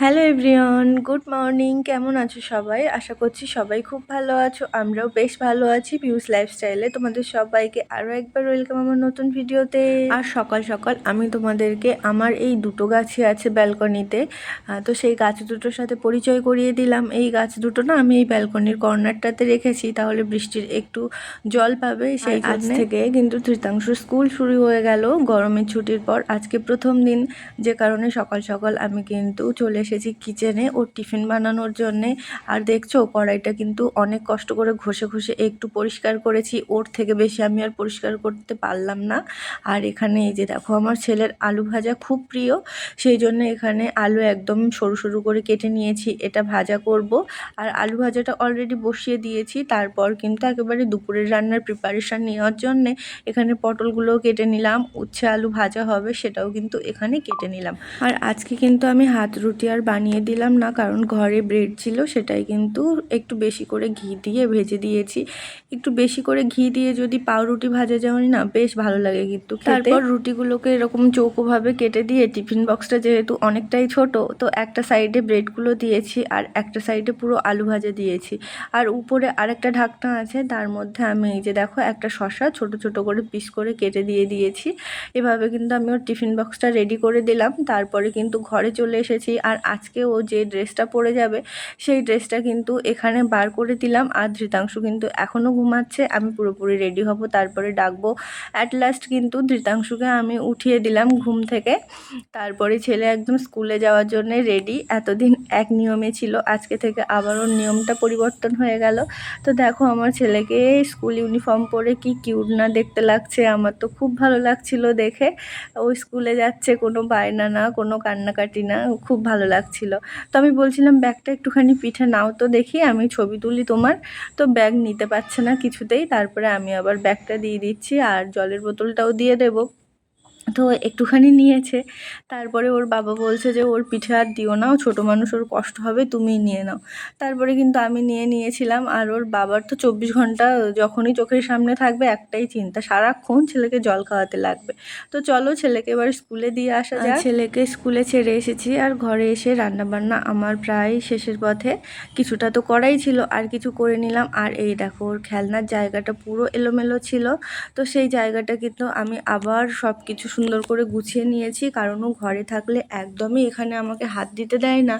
Hello everyone good morning কেমন আছো সবাই? আশা করছি সবাই খুব ভালো আছো। আমরাও বেশ ভালো আছি পিউস লাইফস্টাইলে তোমাদের সবাইকে আরও একবার ওয়েলকাম আমার নতুন ভিডিওতে আর সকাল সকাল আমি তোমাদেরকে আমার এই দুটো গাছই আছে ব্যালকনিতে তো সেই গাছ দুটোর সাথে পরিচয় করিয়ে দিলাম। এই গাছ দুটো না আমি এই ব্যালকনির কর্নারটাতে রেখেছি। তাহলে বৃষ্টির একটু জল পাবে সেই আজ থেকে কিন্তু তৃতাংশ স্কুল শুরু হয়ে গেল। গরমের ছুটির পর আজকে প্রথম দিন। যে কারণে সকাল সকাল আমি কিন্তু চলে এসেছি কিচেনে ওর টিফিন বানানোর জন্যে। আর দেখছ, কড়াইটা কিন্তু অনেক কষ্ট করে ঘষে ঘষে একটু পরিষ্কার করেছি। ওর থেকে বেশি আমি আর পরিষ্কার করতে পারলাম না। আর এখানে এই যে দেখো, আমার ছেলের আলু ভাজা খুব প্রিয়। সেই জন্য এখানে আলু একদম সরু সরু করে কেটে নিয়েছি। এটা ভাজা করব। আর আলু ভাজাটা অলরেডি বসিয়ে দিয়েছি। তারপর কিন্তু একেবারে দুপুরের রান্নার প্রিপারেশান নেওয়ার জন্যে এখানে পটলগুলোও কেটে নিলাম। উচ্ছে আলু ভাজা হবে, সেটাও কিন্তু এখানে কেটে নিলাম। আর আজকে কিন্তু আমি হাত রুটি আর বানিয়ে দিলাম না, কারণ ঘরে ব্রেড ছিল, সেটাই কিন্তু একটু বেশি করে ঘি দিয়ে ভেজে দিয়েছি। একটু বেশি করে ঘি দিয়ে যদি পাউরুটি ভাজা যাওয়ানি না, বেশ ভালো লাগে কিন্তু তারপর রুটিগুলোকে এরকম চৌকোভাবে কেটে দিয়ে টিফিন বক্সটা যেহেতু অনেকটাই ছোট, তো একটা সাইডে ব্রেডগুলো দিয়েছি আর একটা সাইডে পুরো আলু ভাজা দিয়েছি। আর উপরে আরেকটা ঢাকনা আছে, তার মধ্যে আমি এই যে দেখো, একটা শশা ছোট ছোট করে পিস করে কেটে দিয়ে দিয়েছি। এভাবে কিন্তু আমি ওর টিফিন বক্সটা রেডি করে দিলাম। তারপরে কিন্তু ঘরে চলে এসেছি। আর আজকে ও যে ড্রেসটা পরে যাবে, সেই ড্রেসটা কিন্তু এখানে বার করে দিলাম। আর ধৃতাংশু কিন্তু এখনও ঘুমাচ্ছে। আমি পুরোপুরি রেডি হব। তারপরে ডাকবো। অ্যাট লাস্ট কিন্তু ধৃতাংশুকে আমি উঠিয়ে দিলাম ঘুম থেকে। তারপরে ছেলে একদম স্কুলে যাওয়ার জন্য রেডি এতদিন এক নিয়মে ছিল। আজকে থেকে আবারও নিয়মটা পরিবর্তন হয়ে গেল। তো দেখো আমার ছেলেকে স্কুল ইউনিফর্ম পরে কি কিউট না দেখতে লাগছে। আমার তো খুব ভালো লাগছিল দেখে। ও স্কুলে যাচ্ছে, কোনো বায়না না, কোনো কান্নাকাটি না। খুব ভালো লাগছিল। তো আমি বলছিলাম, ব্যাগটা একটুখানি পিঠে নাও তো দেখি, আমি ছবি তুলি তোমার। তো ব্যাগ নিতে পারছে না কিছুতেই। তারপরে আমি আবার ব্যাগটা দিয়ে দিচ্ছি আর জলের বোতলটাও দিয়ে দেবো। তো একটুখানি নিয়েছে। তারপরে ওর বাবা বলছে যে ওর পিঠে আর দিও না ছোটো মানুষ ওর কষ্ট হবে তুমিই নিয়ে নাও। তারপরে কিন্তু আমি নিয়ে নিয়েছিলাম আর ওর বাবার তো চব্বিশ ঘণ্টা যখনই চোখের সামনে থাকবে একটাই চিন্তা সারাক্ষণ ছেলেকে জল খাওয়াতে লাগবে। তো চলো ছেলেকে এবার স্কুলে দিয়ে আসা যায় ছেলেকে স্কুলে ছেড়ে এসেছি আর ঘরে এসে রান্নাবান্না আমার প্রায় শেষের পথে। কিছুটা তো করাই ছিল আর কিছু করে নিলাম। আর এই দেখো ওর খেলনার জায়গাটা পুরো এলোমেলো ছিল। তো সেই জায়গাটা কিন্তু আমি আবার সব কিছু সুন্দর করে গুছিয়ে নিয়েছি, কারণ ও ঘরে থাকলে একদমই এখানে আমাকে হাত দিতে দেয় না।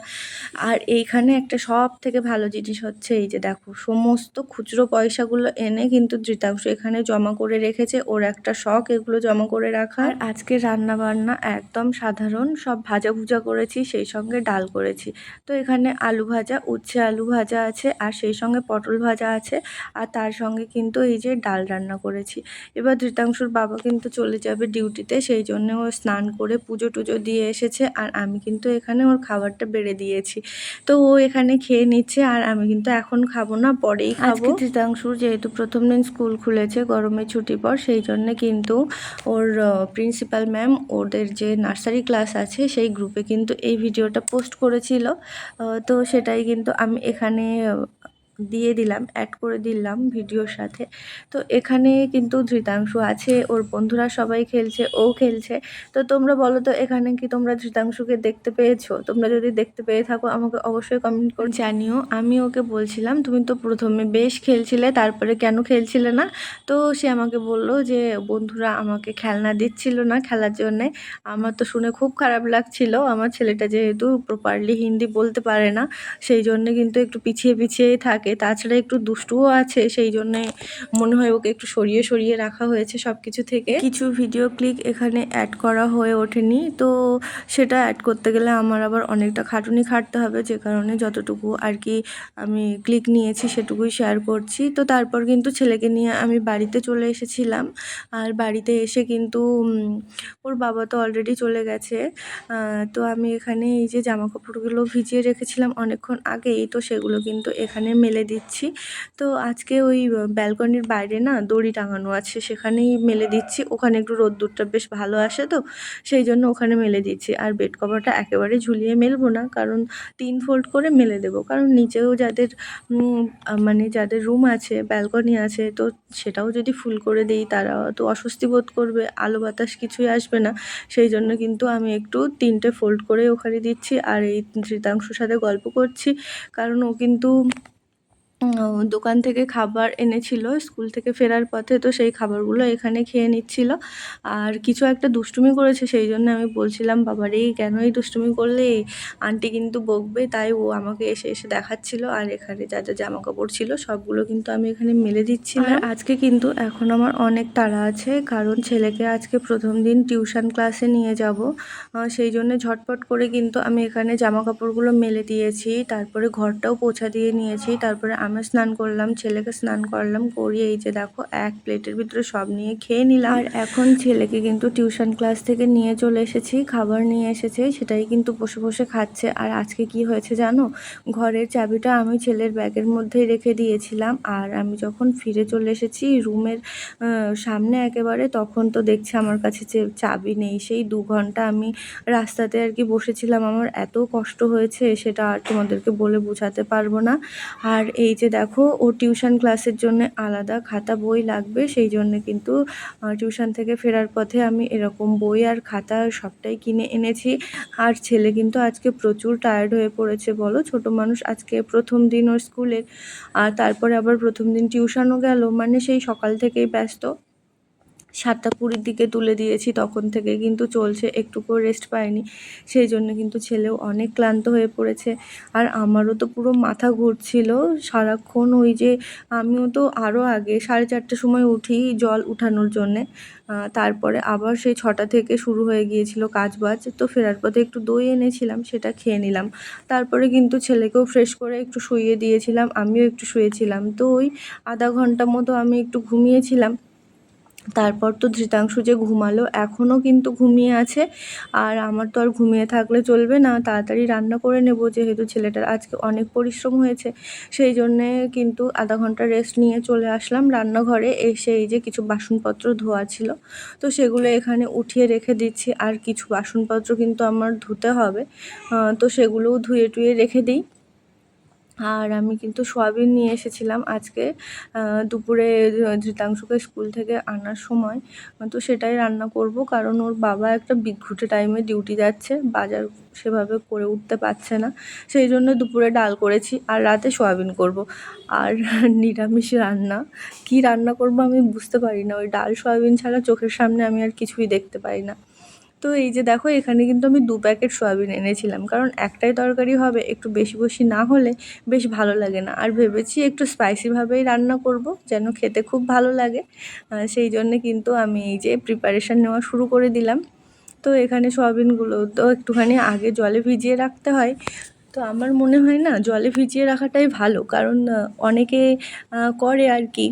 আর এইখানে একটা সব থেকে ভালো জিনিস হচ্ছে, এই যে দেখো, সমস্ত খুচরো পয়সাগুলো এনে কিন্তু ধৃতাংশ এখানে জমা করে রেখেছে। ওর একটা শখ, এগুলো জমা করে রাখার আজকে রান্না বান্না একদম সাধারণ, সব ভাজা ভুজা করেছি, সেই সঙ্গে ডাল করেছি। তো এখানে আলু ভাজা, উচ্ছে আলু ভাজা আছে, আর সেই সঙ্গে পটল ভাজা আছে, আর তার সঙ্গে কিন্তু এই যে ডাল রান্না করেছি। এবার ধৃতাংশুর বাবা কিন্তু চলে যাবে ডিউটিতে সেই জন্য ও স্নান করে পুজো টুজো দিয়ে এসেছে আর আমি কিন্তু এখানে ওর খাবারটা বেড়ে দিয়েছি। তো ও এখানে খেয়ে নিচ্ছে আর আমি কিন্তু এখন খাব না পরেই খাব। তৃতাংশুর যেহেতু প্রথম দিন স্কুল খুলেছে গরমের ছুটি পর সেই জন্য কিন্তু ওর প্রিন্সিপাল ম্যাম ওদের যে নার্সারি ক্লাস আছে সেই গ্রুপে কিন্তু এই ভিডিওটা পোস্ট করেছিল। তো সেটাই কিন্তু আমি এখানে দিয়ে দিলাম অ্যাড করে দিলাম ভিডিওর সাথে। তো এখানে কিন্তু ধৃতাংশু আছে, ওর বন্ধুরা সবাই খেলছে, ও খেলছে। তো তোমরা বলো তো, এখানে কি তোমরা ধৃতাংশুকে দেখতে পেয়েছ? তোমরা যদি দেখতে পেয়ে থাকো, আমাকে অবশ্যই কমেন্ট করে। জানিও, আমি ওকে বলছিলাম, তুমি তো প্রথমে বেশ খেলছিলে, তারপরে কেন খেলছিলে না? তো সে আমাকে বলল যে, বন্ধুরা, আমাকে খেলনা দিচ্ছিল না খেলার জন্যে। আমার তো শুনে খুব খারাপ লাগছিল। আমার ছেলেটা যেহেতু প্রপারলি হিন্দি বলতে পারে না, সেই জন্য কিন্তু একটু পিছিয়ে পিছিয়েই থাকে। থাকে। তাছাড়া একটু দুষ্টুও আছে, সেই জন্যে মনে হয় ওকে একটু সরিয়ে সরিয়ে রাখা হয়েছে সব কিছু থেকে। কিছু ভিডিও ক্লিক এখানে অ্যাড করা হয়ে ওঠেনি। তো সেটা অ্যাড করতে গেলে আমার আবার অনেকটা খাটুনি খাটতে হবে, যে কারণে যতটুকু আর কি আমি ক্লিক নিয়েছি সেটুকুই শেয়ার করছি। তো তারপর কিন্তু ছেলেকে নিয়ে আমি বাড়িতে চলে এসেছিলাম। আর বাড়িতে এসে কিন্তু ওর বাবা তো অলরেডি চলে গেছে। তো আমি এখানে এই যে জামা কাপড়গুলো ভিজিয়ে রেখেছিলাম অনেকক্ষণ আগেই, তো সেগুলো কিন্তু এখানে মেলে মেলে দিচ্ছি। তো আজকে ওই ব্যালকনির বাইরে না দড়ি টাঙানো আছে, সেখানেই মেলে দিচ্ছি। ওখানে একটু রোদ্দুরটা বেশ ভালো আসে তো, সেই জন্য ওখানে মেলে দিচ্ছি। আর বেড কভারটা একেবারে ঝুলিয়ে মেলবো না, কারণ তিন ফোল্ড করে মেলে দেবো। কারণ নিচেও যাদের মানে যাদের রুম আছে, ব্যালকনি আছে, তো সেটাও যদি ফুল করে দিই, তারা তো অস্বস্তি বোধ করবে, আলো বাতাস কিছুই আসবে না। সেই জন্য কিন্তু আমি একটু তিনটে ফোল্ড করে ওখানে দিচ্ছি। আর এই শীতাংশুর সাথে গল্প করছি, কারণ ও কিন্তু দোকান থেকে খাবার এনেছিল, স্কুল থেকে ফেরার পথে তো সেই খাবারগুলো এখানে খেয়ে নিচ্ছিল। আর কিছু একটা দুষ্টুমি করেছে, সেই জন্য আমি বলছিলাম, বাবারে, কেন এই দুষ্টুমি করলে? আন্টি কিন্তু বকবে। তাই ও আমাকে এসে এসে দেখাচ্ছিল, আর এখানে যা যা জামা কাপড় ছিল, সবগুলো কিন্তু আমি এখানে মেলে দিচ্ছিলাম। আজকে কিন্তু এখন আমার অনেক তাড়া আছে, কারণ ছেলেকে আজকে প্রথম দিন টিউশন ক্লাসে নিয়ে যাব। সেই জন্য ঝটপট করে কিন্তু আমি এখানে জামা কাপড়গুলো মেলে দিয়েছি, তারপরে ঘরটাও পোছা দিয়ে নিয়েছি, তারপরে আমি স্নান করলাম, ছেলেকে স্নান করলাম, করিয়ে এই যে দেখো, এক প্লেটের ভিতরে সব নিয়ে খেয়ে নিলাম। আর এখন ছেলেকে কিন্তু টিউশন ক্লাস থেকে নিয়ে চলে এসেছি, খাবার নিয়ে এসেছে, সেটাই কিন্তু বসে বসে খাচ্ছে। আর আজকে কি হয়েছে জানো? ঘরের চাবিটা আমি ছেলের ব্যাগের মধ্যেই রেখে দিয়েছিলাম। আর আমি যখন ফিরে চলে এসেছি, রুমের সামনে একেবারে, তখন তো দেখছি আমার কাছে যে চাবি নেই। সেই দু ঘণ্টা আমি রাস্তাতে আর কি বসেছিলাম। আমার এত কষ্ট হয়েছে, সেটা আর তোমাদেরকে বলে বোঝাতে পারব না। আর এই যে দেখো ও টিউশন ক্লাসের জন্য আলাদা খাতা বই লাগবে, সেই জন্য কিন্তু টিউশন থেকে ফেরার পথে আমি এরকম বই আর খাতা সবটাই কিনে এনেছি। আর ছেলে কিন্তু আজকে প্রচুর টায়ার্ড হয়ে পড়েছে, বলো? ছোট মানুষ আজকে প্রথম দিন ওর স্কুলের, আর তারপরে আবার প্রথম দিন টিউশনও গেল মানে সেই সকাল থেকেই ব্যস্ত। সাতটা কুড়ির দিকে তুলে দিয়েছি তখন থেকে, কিন্তু চলছে একটুকুও রেস্ট পায়নি সেই জন্য কিন্তু ছেলেও অনেক ক্লান্ত হয়ে পড়েছে। আর আমারও তো পুরো মাথা ঘুরছিল সারাক্ষণ ওই যে আমিও তো আরও আগে সাড়ে চারটের সময় উঠি জল উঠানোর জন্যে। তারপরে আবার সেই ছটা থেকে শুরু হয়ে গিয়েছিল কাজ বাজ তো ফেরার পথে একটু দই এনেছিলাম, সেটা খেয়ে নিলাম। তারপরে কিন্তু ছেলেকেও ফ্রেশ করে একটু শুইয়ে দিয়েছিলাম, আমিও একটু শুয়েছিলাম। তো ওই আধা ঘণ্টা মতো আমি একটু ঘুমিয়েছিলাম। তারপর তো ধৃতাংশু যে ঘুমালো, এখনও কিন্তু ঘুমিয়ে আছে। আর আমার তো আর ঘুমিয়ে থাকলে চলবে না, তাড়াতাড়ি রান্না করে নেব যেহেতু ছেলেটার আজকে অনেক পরিশ্রম হয়েছে। সেই জন্যে কিন্তু আধা ঘণ্টা রেস্ট নিয়ে চলে আসলাম রান্নাঘরে, এসে এই যে কিছু বাসনপত্র ধোয়া ছিল, তো সেগুলো এখানে উঠিয়ে রেখে দিচ্ছি। আর কিছু বাসনপত্র কিন্তু আমার ধুতে হবে তো সেগুলোও ধুয়ে টুয়ে রেখে দিই। আর আমি কিন্তু সোয়াবিন নিয়ে এসেছিলাম আজকে দুপুরে ধৃতাংশুকে স্কুল থেকে আনার সময়। তো সেটাই রান্না করব কারণ ওর বাবা একটা বিঘুটে টাইমে ডিউটি যাচ্ছে, বাজার সেভাবে করে উঠতে পারছে না। সেই জন্য দুপুরে ডাল করেছি আর রাতে সোয়াবিন করব। আর নিরামিষ রান্না, কি রান্না করব আমি বুঝতে পারি না। ওই ডাল, সোয়াবিন ছাড়া চোখের সামনে আমি আর কিছুই দেখতে পাই না। তো এই যে দেখো, এখানে কিন্তু আমি দু প্যাকেট সয়াবিন এনেছিলাম। কারণ একটাই তরকারি হবে, একটু বেশি বেশি না হলে বেশ ভালো লাগে না। আর ভেবেছি একটু স্পাইসিভাবেই রান্না করব, যেন খেতে খুব ভালো লাগে। সেই জন্যে কিন্তু আমি এই যে প্রিপারেশান নেওয়া শুরু করে দিলাম। তো এখানে সয়াবিনগুলো তো একটুখানি আগে জলে ভিজিয়ে রাখতে হয়। তো আমার মনে হয় না, জলে ভিজিয়ে রাখাটাই ভালো। কারণ অনেকে করে আর কি।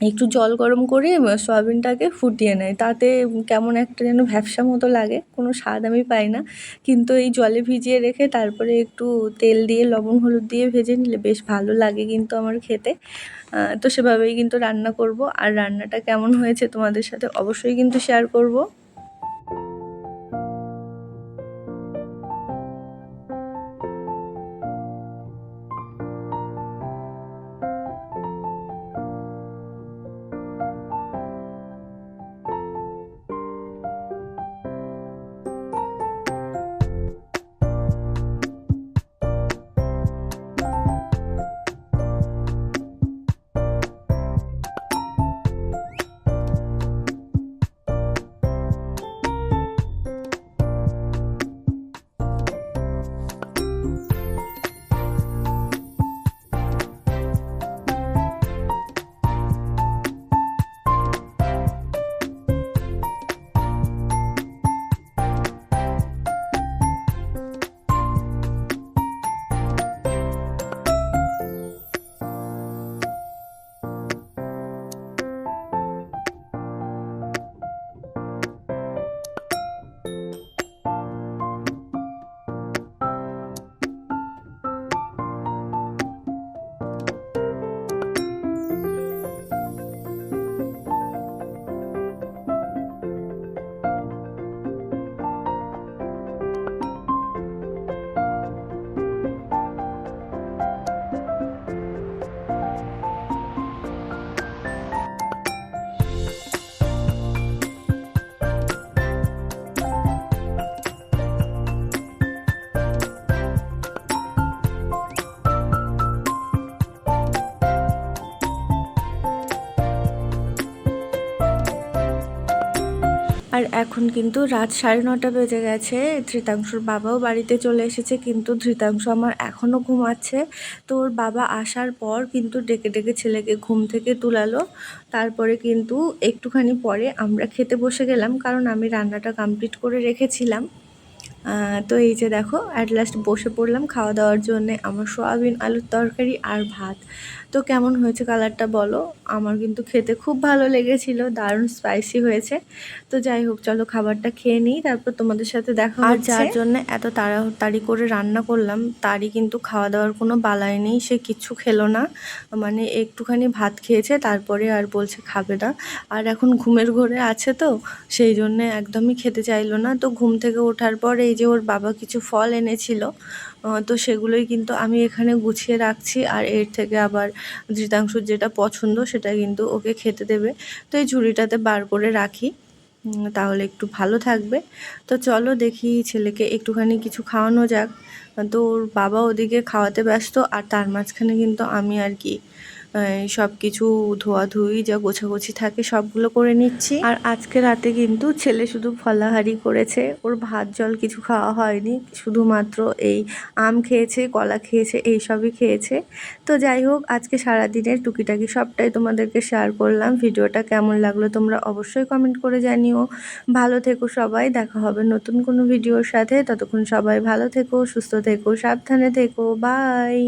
একটু জল গরম করে সয়াবিনটাকে ফুটিয়ে নেয়। তাতে কেমন একটা যেন ভ্যাপসা মতো লাগে, কোনো স্বাদ আমি পাই না। কিন্তু এই জলে ভিজিয়ে রেখে তারপরে একটু তেল দিয়ে, লবণ, হলুদ দিয়ে ভেজে নিলে বেশ ভালো লাগে কিন্তু আমার খেতে। তো সেভাবেই কিন্তু রান্না করব। আর রান্নাটা কেমন হয়েছে তোমাদের সাথে অবশ্যই কিন্তু শেয়ার করব। আর এখন কিন্তু রাত সাড়ে নটা বেজে গেছে। ধৃতাংশুর বাবাও বাড়িতে চলে এসেছে, কিন্তু ধৃতাংশ আমার এখনও ঘুমাচ্ছে। তো ওর বাবা আসার পর কিন্তু ডেকে ডেকে ছেলেকে ঘুম থেকে তুলালো। তারপরে কিন্তু একটুখানি পরে আমরা খেতে বসে গেলাম, কারণ আমি রান্নাটা কমপ্লিট করে রেখেছিলাম। তো এই যে দেখো অ্যাট লাস্ট বসে পড়লাম খাওয়া দাওয়ার জন্যে। আমার সোয়াবিন, আলুর তরকারি আর ভাত। তো কেমন হয়েছে কালারটা বলো? আমার কিন্তু খেতে খুব ভালো লেগেছিল দারুণ স্পাইসি হয়েছে। তো যাই হোক চলো খাবারটা খেয়ে নিই তারপর তোমাদের সাথে দেখা আর যার জন্য এত তাড়াতাড়ি করে রান্না করলাম তারই কিন্তু খাওয়া দাওয়ার কোনো বালাই নেই সে কিচ্ছু খেলো না। মানে একটুখানি ভাত খেয়েছে তারপরে আর বলছে খাবে না। আর এখন ঘুমের ঘরে আছে তো সেই জন্যে একদমই খেতে চাইলো না। তো ঘুম থেকে ওঠার পর এই যে ওর বাবা কিছু ফল এনেছিল তো সেগুলোই কিন্তু আমি এখানে গুছিয়ে রাখছি আর এর থেকে আবার ধৃতাংশুর যেটা পছন্দ সেটা কিন্তু ওকে খেতে দেবে। তো এই ঝুড়িটাতে বার করে রাখি। তাহলে একটু ভালো থাকবে। তো চলো দেখি ছেলেকে একটুখানি কিছু খাওয়ানো যাক। তো ওর বাবা ওদিকে খাওয়াতে ব্যস্ত আর তার মাঝখানে কিন্তু আমি আর কি সব কিছু ধোয়াধুয়ি যা গোছাগুছি থাকে সবগুলো করে নিচ্ছি। আর আজকে রাতে কিন্তু ছেলে শুধু ফলাহারি করেছে, ওর ভাত জল কিছু খাওয়া হয়নি, শুধুমাত্র এই আম খেয়েছে, কলা খেয়েছে, এই সবই খেয়েছে। তো যাই হোক, আজকে সারাদিনের টুকিটাকি সবটাই তোমাদেরকে শেয়ার করলাম। ভিডিওটা কেমন লাগল তোমরা অবশ্যই কমেন্ট করে জানিও। ভালো থেকো সবাই, দেখা হবে নতুন কোনো ভিডিওর সাথে। ততক্ষণ সবাই ভালো থেকো, সুস্থ থেকো, সাবধানে থেকো। বাই